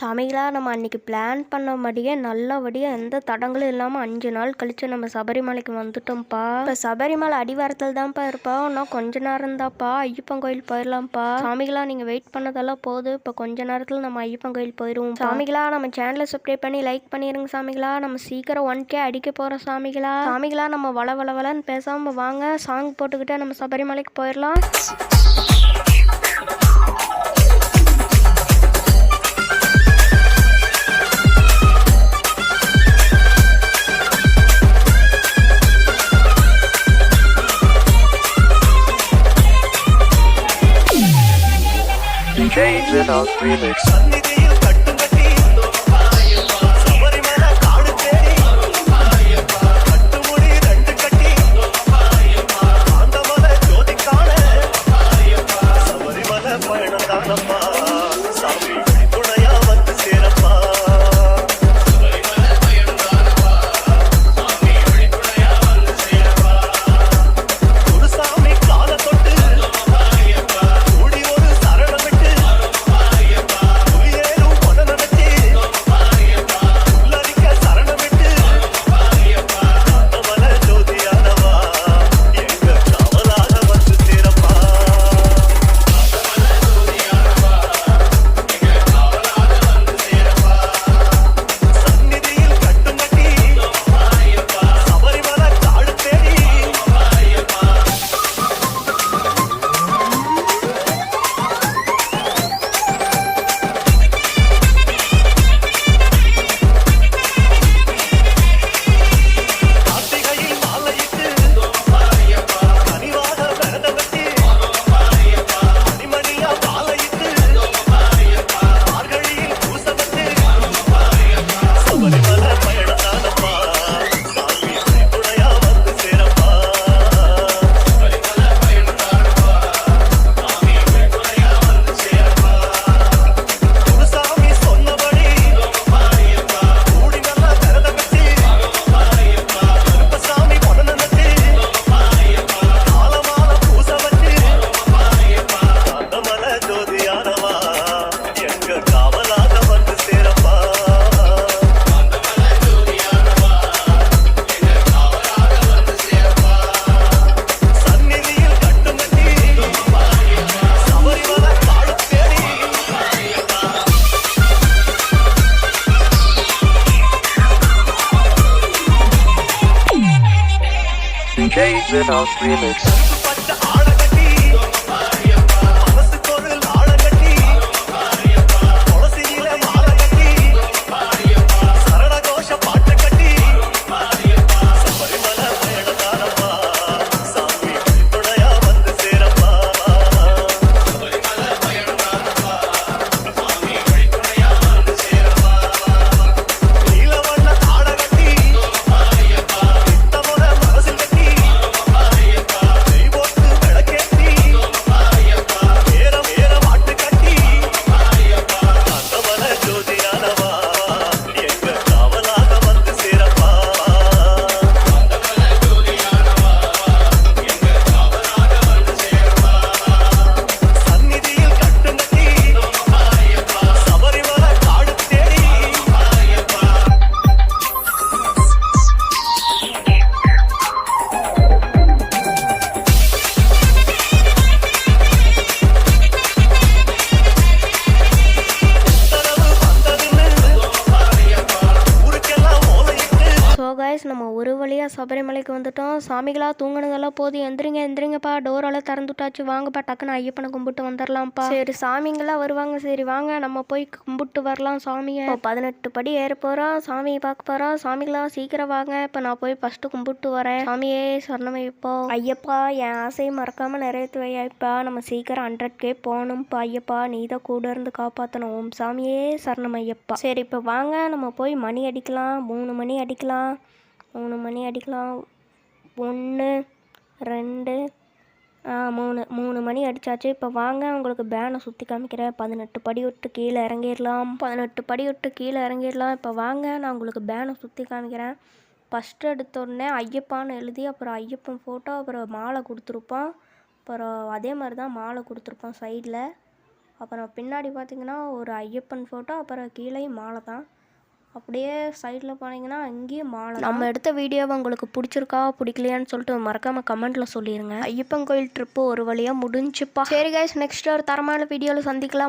சமையலாக நம்ம அன்றைக்கி பிளான் பண்ணபடியே நல்லபடியாக எந்த தடங்களும் இல்லாமல் அஞ்சு நாள் கழித்து நம்ம சபரிமலைக்கு வந்துட்டோம்ப்பா. இப்போ சபரிமலை அடிவாரத்தில் தான்ப்பா இருப்போம் இன்னும் கொஞ்ச நேரம் தான்ப்பா ஐயப்பன் கோயில் போயிடலாம்ப்பா சாமிகளாக நீங்கள் வெயிட் பண்ணதெல்லாம் போதும். இப்போ கொஞ்ச நேரத்தில் நம்ம ஐயப்பன் கோயில் போயிடுவோம் சாமிகளாக நம்ம சேனலை சப்ஸ்கிரைப் பண்ணி லைக் பண்ணிடுங்க சாமிகளா நம்ம சீக்கிரம் ஒன் கே அடிக்க போகிறோம் சாமிகளா சாமிகளா நம்ம வள வள வளன்னு பேசாமல் வாங்க. சாங் போட்டுக்கிட்டே நம்ம சபரிமலைக்கு போயிடலாம் change without remix. K Without Remix. வழியாக சபரிமலைக்கு வந்துட்டோம். சாமிகளா தூங்குனதெல்லாம் போதும். எந்திரிங்க எந்திரிங்கப்பா. டோரெல்லாம் திறந்துட்டாச்சு. வாங்கப்பா டக்குன்னு ஐயப்பனை கும்பிட்டு வந்துடலாம்ப்பா சரி சாமிங்களாம் வருவாங்க. சரி வாங்க. நம்ம போய் கும்பிட்டு வரலாம் சாமியை. இப்போ பதினெட்டு படி ஏற போகிறோம் சாமியை பார்க்க போகிறோம் சாமிகளா சீக்கிரம் வாங்க. இப்போ நான் போய் ஃபஸ்ட்டு கும்பிட்டு வரேன். சாமியே சொன்னமைப்போ ஐயப்பா என் ஆசையை மறக்காமல் நிறைவேற்றி வைப்பா நம்ம சீக்கிரம் ஹண்ட்ரட் கே போகணும்ப்பா ஐயப்பா. நீ தான் கூட இருந்து காப்பாற்றணும் ஓம் சாமியே சரணம் ஐயப்பா. சரி இப்போ வாங்க. நம்ம போய் மணி அடிக்கலாம். மூணு மணி அடிக்கலாம். மூணு மணி அடிக்கலாம். ஒன்று ரெண்டு ஆ மூணு மூணு மணி அடித்தாச்சு இப்போ வாங்க உங்களுக்கு பேனை சுற்றி காமிக்கிறேன். பதினெட்டு படி விட்டு கீழே இறங்கிடலாம். பதினெட்டு படி விட்டு கீழே இறங்கிடலாம். இப்போ வாங்க நான் உங்களுக்கு பேனை சுற்றி காமிக்கிறேன். ஃபஸ்ட்டு எடுத்தோடனே ஐயப்பான்னு எழுதி அப்புறம் ஐயப்பன் ஃபோட்டோ அப்புறம் மாலை கொடுத்துருப்பான். அப்புறம் அதே மாதிரி தான் மாலை கொடுத்துருப்பான் சைடில் அப்புறம் பின்னாடி பார்த்தீங்கன்னா ஒரு ஐயப்பன் ஃபோட்டோ அப்புறம் கீழே மாலை தான் அப்படியே சைடில் போனீங்கன்னா அங்கேயும் மாலை நம்ம எடுத்த வீடியோவை உங்களுக்கு பிடிச்சிருக்கா பிடிக்கலையான்னு சொல்லிட்டு மறக்காமல் கமெண்ட்டில் சொல்லிடுங்க ஐயப்பன் கோயில் ட்ரிப்பு ஒரு வழியாக முடிஞ்சுப்பா. சரி கைஸ் நெக்ஸ்ட் ஒரு தரமான வீடியோவில் சந்திக்கலாம்.